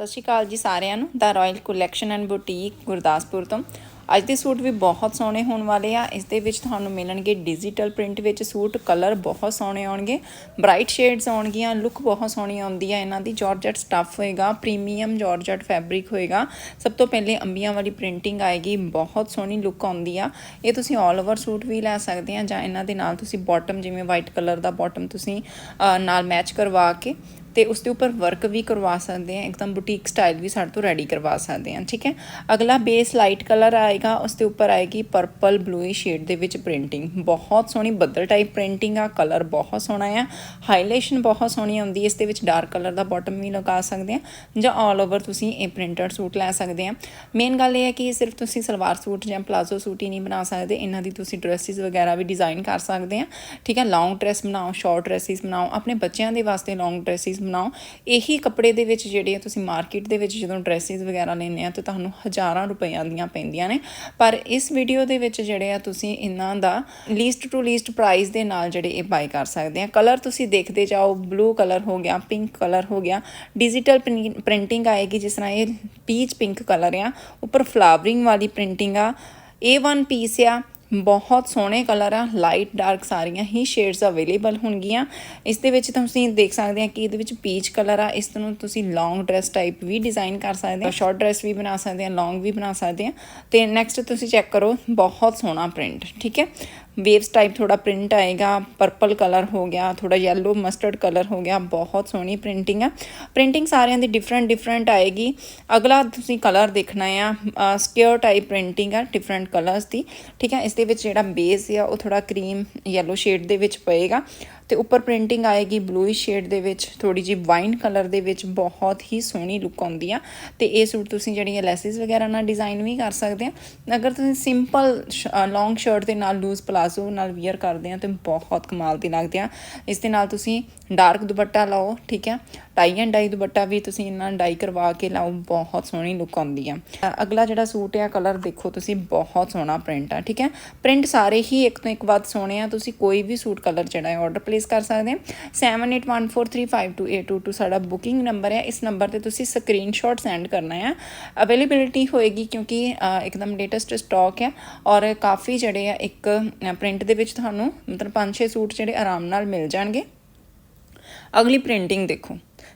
ਸਤਿ ਸ਼੍ਰੀ ਅਕਾਲ ਜੀ ਸਾਰਿਆਂ ਨੂੰ। The royal collection and boutique Gurdaspur ਤੋਂ। ਅੱਜ ਦੇ ਸੂਟ ਵੀ ਬਹੁਤ ਸੋਹਣੇ ਹੋਣ ਵਾਲੇ ਆ। ਇਸ ਦੇ ਵਿੱਚ ਤੁਹਾਨੂੰ ਮਿਲਣਗੇ ਡਿਜੀਟਲ ਪ੍ਰਿੰਟ ਵਿੱਚ ਸੂਟ ਕਲਰ ਬਹੁਤ ਸੋਹਣੇ ਆਉਣਗੇ। ਬ੍ਰਾਈਟ ਸ਼ੇਡਸ ਆਉਣਗੀਆਂ ਲੁੱਕ ਬਹੁਤ ਸੋਹਣੀ ਆਉਂਦੀ ਆ। ਇਹਨਾਂ ਦੀ ਜਾਰਜਟ ਸਟੱਫ ਹੋਏਗਾ ਪ੍ਰੀਮੀਅਮ ਜਾਰਜਟ ਫੈਬਰਿਕ ਹੋਏਗਾ। ਸਭ ਤੋਂ ਪਹਿਲੇ ਅੰਬੀਆਂ ਵਾਲੀ ਪ੍ਰਿੰਟਿੰਗ ਆਏਗੀ, ਬਹੁਤ ਸੋਹਣੀ ਲੁੱਕ ਆਉਂਦੀ ਆ। ਇਹ ਤੁਸੀਂ 올 ਓਵਰ ਸੂਟ ਵੀ ਲੈ ਸਕਦੇ ਆ ਜਾਂ ਇਹਨਾਂ ਦੇ ਨਾਲ ਤੁਸੀਂ ਬਾਟਮ ਜਿਵੇਂ ਵਾਈਟ ਕਲਰ ਦਾ ਬਾਟਮ ਤੁਸੀਂ ਨਾਲ ਮੈਚ ਕਰਵਾ ਕੇ ਤੇ ਉਸ ਦੇ ਉੱਪਰ ਵਰਕ ਵੀ ਕਰਵਾ ਸਕਦੇ ਆ ਇੱਕਦਮ ਬੁਟੀਕ ਸਟਾਈਲ ਵੀ ਸਾਡੇ ਤੋਂ ਰੈਡੀ ਕਰਵਾ ਸਕਦੇ ਆ ਠੀਕ ਹੈ? ਅਗਲਾ ਬੇਸ ਲਾਈਟ ਕਲਰ ਆਏਗਾ, ਉਸ ਦੇ ਉੱਪਰ ਆਏਗੀ ਪਰਪਲ ਬਲੂਈ ਸ਼ੇਡ ਦੇ ਵਿੱਚ ਪ੍ਰਿੰਟਿੰਗ ਬਹੁਤ ਸੋਹਣੀ ਬੱਦਲ ਟਾਈਪ ਪ੍ਰਿੰਟਿੰਗ ਆ ਕਲਰ ਬਹੁਤ ਸੋਹਣਾ ਆ ਹਾਈਲਾਈਟੇਸ਼ਨ ਬਹੁਤ ਸੋਹਣੀ ਆਉਂਦੀ ਇਸ ਦੇ ਵਿੱਚ ਡਾਰਕ ਕਲਰ ਦਾ ਬਾਟਮ ਵੀ ਲਗਾ ਸਕਦੇ ਆ ਜਾਂ ਆਲ ਓਵਰ ਤੁਸੀਂ ਇਹ ਪ੍ਰਿੰਟਡ ਸੂਟ ਲੈ ਸਕਦੇ ਆ ਮੇਨ ਗੱਲ ਇਹ ਹੈ ਕਿ ਇਹ ਸਿਰਫ ਤੁਸੀਂ ਸਲਵਾਰ ਸੂਟ ਜਾਂ ਪਲਾਜ਼ੋ ਸੂਟ ਹੀ ਨਹੀਂ ਬਣਾ ਸਕਦੇ, ਇਹਨਾਂ ਦੀ ਤੁਸੀਂ ਡਰੈਸਿਸ ਵਗੈਰਾ ਵੀ ਡਿਜ਼ਾਈਨ ਕਰ ਸਕਦੇ ਆ ਠੀਕ ਹੈ? ਲੌਂਗ ਡਰੈਸ ਬਣਾਓ ਸ਼ਾਰਟ ਡਰੈਸਿਸ ਬਣਾਓ, ਆਪਣੇ ਬੱਚਿਆਂ ਦੇ ਵਾਸਤੇ ਲੌਂਗ ਡਰੈਸਿਸ ਬਣਾਓ। ਇਹੀ ਕੱਪੜੇ ਦੇ ਵਿੱਚ ਜਿਹੜੇ ਆ ਤੁਸੀਂ ਮਾਰਕੀਟ ਦੇ ਵਿੱਚ ਜਦੋਂ ਡਰੈਸਿਸ ਵਗੈਰਾ ਲੈਂਦੇ ਆ ਤਾਂ ਤੁਹਾਨੂੰ ਹਜ਼ਾਰਾਂ ਰੁਪਈਆਂ ਦੀਆਂ ਪੈਂਦੀਆਂ ਨੇ। ਪਰ ਇਸ ਵੀਡੀਓ ਦੇ ਵਿੱਚ ਜਿਹੜੇ ਆ ਤੁਸੀਂ ਇਹਨਾਂ ਦਾ ਲੀਸਟ ਟੂ ਲੀਸਟ ਪ੍ਰਾਈਸ ਦੇ ਨਾਲ ਜਿਹੜੇ ਇਹ ਬਾਈ ਕਰ ਸਕਦੇ ਆ। ਕਲਰ ਤੁਸੀਂ ਦੇਖਦੇ ਜਾਓ ਬਲੂ ਕਲਰ ਹੋ ਗਿਆ ਪਿੰਕ ਕਲਰ ਹੋ ਗਿਆ। ਡਿਜੀਟਲ ਪ੍ਰਿੰਟਿੰਗ ਆਏਗੀ ਜਿਸ ਤਰ੍ਹਾਂ ਇਹ ਪੀਚ ਪਿੰਕ ਕਲਰ ਆ। ਉੱਪਰ ਫਲਾਵਰਿੰਗ ਵਾਲੀ ਪ੍ਰਿੰਟਿੰਗ ਆ। A1 ਪੀਸ ਆ। ਬਹੁਤ ਸੋਹਣੇ ਕਲਰ ਆ ਲਾਈਟ ਡਾਰਕ ਸਾਰੀਆਂ ਹੀ ਸ਼ੇਡਸ ਅਵੇਲੇਬਲ ਹੋਣਗੀਆਂ। ਇਸ ਦੇ ਵਿੱਚ ਤੁਸੀਂ ਦੇਖ ਸਕਦੇ ਆ ਕਿ ਇਹਦੇ ਵਿੱਚ ਪੀਚ ਕਲਰ ਆ, ਇਸ ਨੂੰ ਤੁਸੀਂ ਲੌਂਗ ਡਰੈਸ ਟਾਈਪ ਵੀ ਡਿਜ਼ਾਈਨ ਕਰ ਸਕਦੇ ਆ ਸ਼ਾਰਟ ਡਰੈਸ ਵੀ ਬਣਾ ਸਕਦੇ ਆ ਲੌਂਗ ਵੀ ਬਣਾ ਸਕਦੇ ਆ। ਤੇ ਨੈਕਸਟ ਤੁਸੀਂ ਚੈੱਕ ਕਰੋ, ਬਹੁਤ ਸੋਹਣਾ ਪ੍ਰਿੰਟ ਠੀਕ ਹੈ? ਵੇਵਸ ਟਾਈਪ ਥੋੜਾ ਪ੍ਰਿੰਟ ਆਏਗਾ ਪਰਪਲ ਕਲਰ ਹੋ ਗਿਆ ਥੋੜਾ ਯੈਲੋ ਮਸਟਰਡ ਕਲਰ ਹੋ ਗਿਆ, ਬਹੁਤ ਸੋਹਣੀ ਪ੍ਰਿੰਟਿੰਗ ਆ। ਪ੍ਰਿੰਟਿੰਗ ਸਾਰਿਆਂ ਦੀ ਡਿਫਰੈਂਟ ਡਿਫਰੈਂਟ ਆਏਗੀ। ਅਗਲਾ ਤੁਸੀਂ ਕਲਰ ਦੇਖਣਾ ਆ ਸਕੇਅਰ ਟਾਈਪ ਪ੍ਰਿੰਟਿੰਗ ਆ ਡਿਫਰੈਂਟ ਕਲਰਸ ਦੀ। ਠੀਕ ਹੈ ਇਸ ਦੇ ਵਿੱਚ ਜਿਹੜਾ ਬੇਸ ਆ, ਉਹ ਥੋੜਾ ਕਰੀਮ ਯੈਲੋ ਸ਼ੇਡ ਦੇ ਵਿੱਚ ਪਏਗਾ। ਤੇ ਉੱਪਰ ਪ੍ਰਿੰਟਿੰਗ ਆਏਗੀ ਬਲੂਇਸ਼ ਸ਼ੇਡ ਦੇ ਵਿੱਚ ਥੋੜੀ ਜੀ ਵਾਈਨ ਕਲਰ ਦੇ ਵਿੱਚ, ਬਹੁਤ ਹੀ ਸੋਹਣੀ ਲੁੱਕ ਆਉਂਦੀ ਆ। ਤੇ ਇਹ ਸੂਟ ਤੁਸੀਂ ਜਿਹੜੀਆਂ ਲੈਸਿਸ ਵਗੈਰਾ ਨਾਲ ਡਿਜ਼ਾਈਨ ਵੀ ਕਰ ਸਕਦੇ ਆ। ਅਗਰ ਤੁਸੀਂ ਸਿੰਪਲ ਲੌਂਗ ਸ਼ਰਟ ਦੇ ਨਾਲ ਲੂਜ਼ ਪਲਾਜ਼ੋ ਨਾਲ ਵੀਅਰ ਕਰਦੇ ਆ, ਤੇ ਬਹੁਤ ਕਮਾਲ ਦੀ ਲੱਗਦੇ ਆ। ਇਸ ਦੇ ਨਾਲ ਤੁਸੀਂ ਡਾਰਕ ਦੁਪੱਟਾ ਲਾਓ, ਠੀਕ ਹੈ ਟਾਈ ਐਂਡ ਡਾਈ ਦੁਪੱਟਾ ਵੀ ਤੁਸੀਂ ਇਹਨਾਂ ਡਾਈ ਕਰਵਾ ਕੇ ਲਾਓ, ਬਹੁਤ ਸੋਹਣੀ ਲੁੱਕ ਆਉਂਦੀ ਆ। ਅਗਲਾ ਜਿਹੜਾ ਸੂਟ ਆ ਕਲਰ ਦੇਖੋ ਤੁਸੀਂ, ਬਹੁਤ ਸੋਹਣਾ ਪ੍ਰਿੰਟ ਆ, ਠੀਕ ਹੈ? ਪ੍ਰਿੰਟ ਸਾਰੇ ਹੀ ਇੱਕ ਤੋਂ ਇੱਕ ਵੱਧ ਸੋਹਣੇ ਆ, ਤੁਸੀਂ ਕੋਈ ਵੀ ਸੂਟ ਕਲਰ ਜਿਹੜਾ ਹੈ ਆਰਡਰ ਪਲੇਸ ਕਰ ਸਕਦੇ ਆ। 7814352822 ਸਾਡਾ ਬੁਕਿੰਗ ਨੰਬਰ ਹੈ ਇਸ ਨੰਬਰ ਤੇ ਤੁਸੀਂ ਸਕਰੀਨਸ਼ਾਟ ਸੈਂਡ ਕਰਨਾ ਹੈ ਅਵੇਲੇਬਿਲਿਟੀ ਹੋਏਗੀ ਕਿਉਂਕਿ ਇੱਕਦਮ ਲੇਟੈਸਟ ਸਟਾਕ ਹੈ ਔਰ ਕਾਫੀ ਜਿਹੜੇ ਆ, ਇੱਕ ਪ੍ਰਿੰਟ ਦੇ ਵਿੱਚ ਤੁਹਾਨੂੰ ਮਤਲਬ 5-6 ਸੂਟ ਜਿਹੜੇ ਆਰਾਮ ਨਾਲ ਮਿਲ ਜਾਣਗੇ। ਅਗਲੀ ਪ੍ਰਿੰਟਿੰਗ ਦੇਖੋ।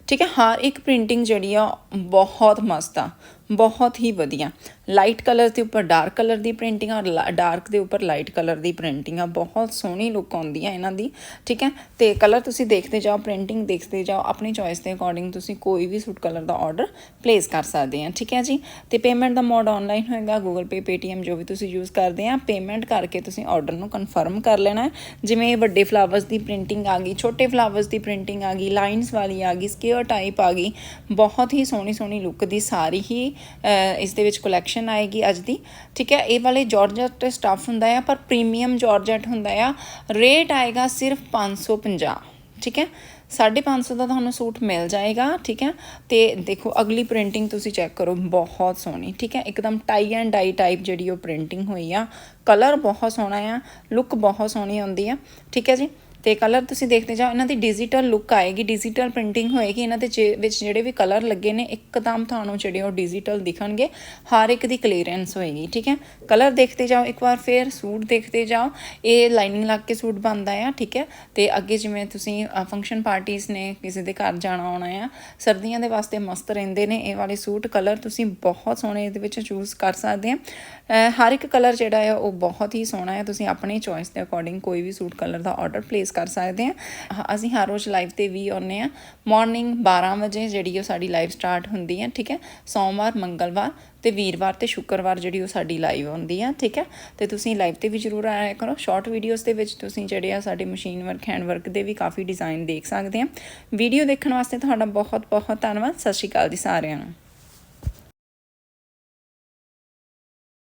ਠੀਕ ਹੈ ਹਰ ਇੱਕ ਪ੍ਰਿੰਟਿੰਗ ਜਿਹੜੀ ਆ ਬਹੁਤ ਮਸਤ ਆ। ਬਹੁਤ ਹੀ ਵਧੀਆ। ਲਾਈਟ ਕਲਰਸ ਦੇ ਉੱਪਰ ਡਾਰਕ ਕਲਰ ਦੀ ਪ੍ਰਿੰਟਿੰਗ ਔਰ ਡਾਰਕ ਦੇ ਉੱਪਰ ਲਾਈਟ ਕਲਰ ਦੀ ਪ੍ਰਿੰਟਿੰਗ ਆ। ਬਹੁਤ ਸੋਹਣੀ ਲੁੱਕ ਆਉਂਦੀ ਆ ਇਹਨਾਂ ਦੀ, ਠੀਕ ਹੈ? ਤੇ ਕਲਰ ਤੁਸੀਂ ਦੇਖਦੇ ਜਾਓ ਪ੍ਰਿੰਟਿੰਗ ਦੇਖਦੇ ਜਾਓ, ਆਪਣੀ ਚੋਇਸ ਦੇ ਅਕੋਰਡਿੰਗ ਤੁਸੀਂ ਕੋਈ ਵੀ ਸੂਟ ਕਲਰ ਦਾ ਆਰਡਰ ਪਲੇਸ ਕਰ ਸਕਦੇ ਆ, ਠੀਕ ਹੈ ਜੀ? ਤੇ ਪੇਮੈਂਟ ਦਾ ਮੋਡ ਆਨਲਾਈਨ ਹੋਏਗਾ ਗੂਗਲ ਪੇ ਪੇਟੀਐਮ ਜੋ ਵੀ ਤੁਸੀਂ ਯੂਜ਼ ਕਰਦੇ ਆ ਪੇਮੈਂਟ ਕਰਕੇ ਤੁਸੀਂ ਆਰਡਰ ਨੂੰ ਕਨਫਰਮ ਕਰ ਲੈਣਾ ਜਿਵੇਂ ਵੱਡੇ ਫਲਾਵਰਸ ਦੀ ਪ੍ਰਿੰਟਿੰਗ ਆ ਗਈ, ਛੋਟੇ ਫਲਾਵਰਸ ਦੀ ਪ੍ਰਿੰਟਿੰਗ ਆ ਗਈ ਲਾਈਨਸ ਵਾਲੀ ਆ ਗਈ ਸਕੇਅਰ ਟਾਈਪ ਆ ਗਈ, ਬਹੁਤ ਹੀ ਸੋਹਣੀ ਸੋਹਣੀ ਲੁੱਕ ਦੀ ਸਾਰੀ ਹੀ ਇਸ ਦੇ ਵਿੱਚ ਕਲੈਕਸ਼ਨ ਆਏਗੀ ਅੱਜ ਦੀ। ਠੀਕ ਹੈ, ਇਹ ਵਾਲੇ ਜਾਰਜਟ ਸਟਾਫ ਹੁੰਦਾ ਆ, ਪਰ ਪ੍ਰੀਮੀਅਮ ਜਾਰਜਟ ਹੁੰਦਾ ਆ। ਰੇਟ ਆਏਗਾ ਸਿਰਫ 550 ਠੀਕ ਹੈ 550 ਦਾ ਤੁਹਾਨੂੰ ਸੂਟ ਮਿਲ ਜਾਏਗਾ। ਠੀਕ ਹੈ, ਤੇ ਦੇਖੋ, ਅਗਲੀ ਪ੍ਰਿੰਟਿੰਗ ਤੁਸੀਂ ਚੈੱਕ ਕਰੋ, ਬਹੁਤ ਸੋਹਣੀ। ਠੀਕ ਹੈ, ਇੱਕਦਮ ਟਾਈ ਐਂਡ ਡਾਈ ਟਾਈਪ ਜਿਹੜੀ ਉਹ ਪ੍ਰਿੰਟਿੰਗ ਹੋਈ ਆ। ਕਲਰ ਬਹੁਤ ਸੋਹਣਾ ਆ ਲੁੱਕ ਬਹੁਤ ਸੋਹਣੀ ਆਉਂਦੀ ਆ। ਠੀਕ ਹੈ ਜੀ ਤੇ ਕਲਰ ਤੁਸੀਂ ਦੇਖਦੇ ਜਾਓ, ਇਹਨਾਂ ਦੀ ਡਿਜੀਟਲ ਲੁੱਕ ਆਏਗੀ ਡਿਜੀਟਲ ਪ੍ਰਿੰਟਿੰਗ ਹੋਏਗੀ, ਇਹਨਾਂ ਦੇ ਜੇ- ਵਿੱਚ ਜਿਹੜੇ ਵੀ ਕਲਰ ਲੱਗੇ ਨੇ, ਇੱਕਦਮ ਤੁਹਾਨੂੰ ਜਿਹੜੇ ਉਹ ਡਿਜੀਟਲ ਦਿਖਣਗੇ, ਹਰ ਇੱਕ ਦੀ ਕਲੀਅਰੈਂਸ ਹੋਏਗੀ, ਠੀਕ ਹੈ? ਕਲਰ ਦੇਖਦੇ ਜਾਓ, ਇੱਕ ਵਾਰ ਫੇਰ ਸੂਟ ਦੇਖਦੇ ਜਾਓ, ਇਹ ਲਾਈਨਿੰਗ ਲੱਗ ਕੇ ਸੂਟ ਬਣਦਾ ਆ, ਠੀਕ ਹੈ? ਤੇ ਅੱਗੇ ਜਿਵੇਂ ਤੁਸੀਂ ਫੰਕਸ਼ਨ ਪਾਰਟੀਆਂ ਨੇ, ਕਿਸੇ ਦੇ ਘਰ ਜਾਣਾ ਆਉਣਾ ਆ, ਸਰਦੀਆਂ ਦੇ ਵਾਸਤੇ ਮਸਤ ਰਹਿੰਦੇ ਨੇ, ਇਹ ਵਾਲੇ ਸੂਟ ਕਲਰ ਤੁਸੀਂ ਬਹੁਤ ਸੋਹਣੇ ਇਹਦੇ ਵਿੱਚ ਚੂਜ਼ ਕਰ ਸਕਦੇ ਆ। ਹਰ ਇੱਕ ਕਲਰ ਜਿਹੜਾ ਹੈ ਉਹ ਬਹੁਤ ਹੀ ਸੋਹਣਾ ਹੈ ਤੁਸੀਂ ਆਪਣੀ ਚੋਇਸ ਦੇ ਅਕੋਰਡਿੰਗ ਕੋਈ ਵੀ ਸੂਟ ਕਲਰ ਦਾ ਆਰਡਰ ਪਲੇਸ ਕਰ ਸਕਦੇ ਆ ਹ- ਅਸੀਂ ਹਰ ਰੋਜ਼ ਲਾਈਵ ਤੇ ਵੀ ਆਉਂਦੇ ਆ ਮਾਰਨਿੰਗ 12 ਵਜੇ ਜਿਹੜੀ ਉਹ ਸਾਡੀ ਲਾਈਵ ਸਟਾਰਟ ਹੁੰਦੀ ਹੈ, ਠੀਕ ਹੈ? ਸੋਮਵਾਰ, ਮੰਗਲਵਾਰ ਤੇ ਵੀਰਵਾਰ ਤੇ ਸ਼ੁੱਕਰਵਾਰ ਜਿਹੜੀ ਉਹ ਸਾਡੀ ਲਾਈਵ ਹੁੰਦੀ ਆ ਠੀਕ ਹੈ? ਤੇ ਤੁਸੀਂ ਲਾਈਵ ਤੇ ਵੀ ਜਰੂਰ ਆਇਆ ਕਰੋ। ਸ਼ਾਰਟ ਵੀਡੀਓਜ਼ ਦੇ ਵਿੱਚ ਤੁਸੀਂ ਜਿਹੜੇ ਆ ਸਾਡੇ ਮਸ਼ੀਨ ਵਰਕ ਹੈਂਡ ਵਰਕ ਦੇ ਵੀ ਕਾਫੀ ਡਿਜ਼ਾਈਨ ਦੇਖ ਸਕਦੇ ਆ ਵੀਡੀਓ ਦੇਖਣ ਵਾਸਤੇ ਤੁਹਾਡਾ ਬਹੁਤ ਬਹੁਤ ਧੰਨਵਾਦ। ਸਤਿ ਸ਼੍ਰੀ ਅਕਾਲ ਜੀ ਸਾਰਿਆਂ ਨੂੰ।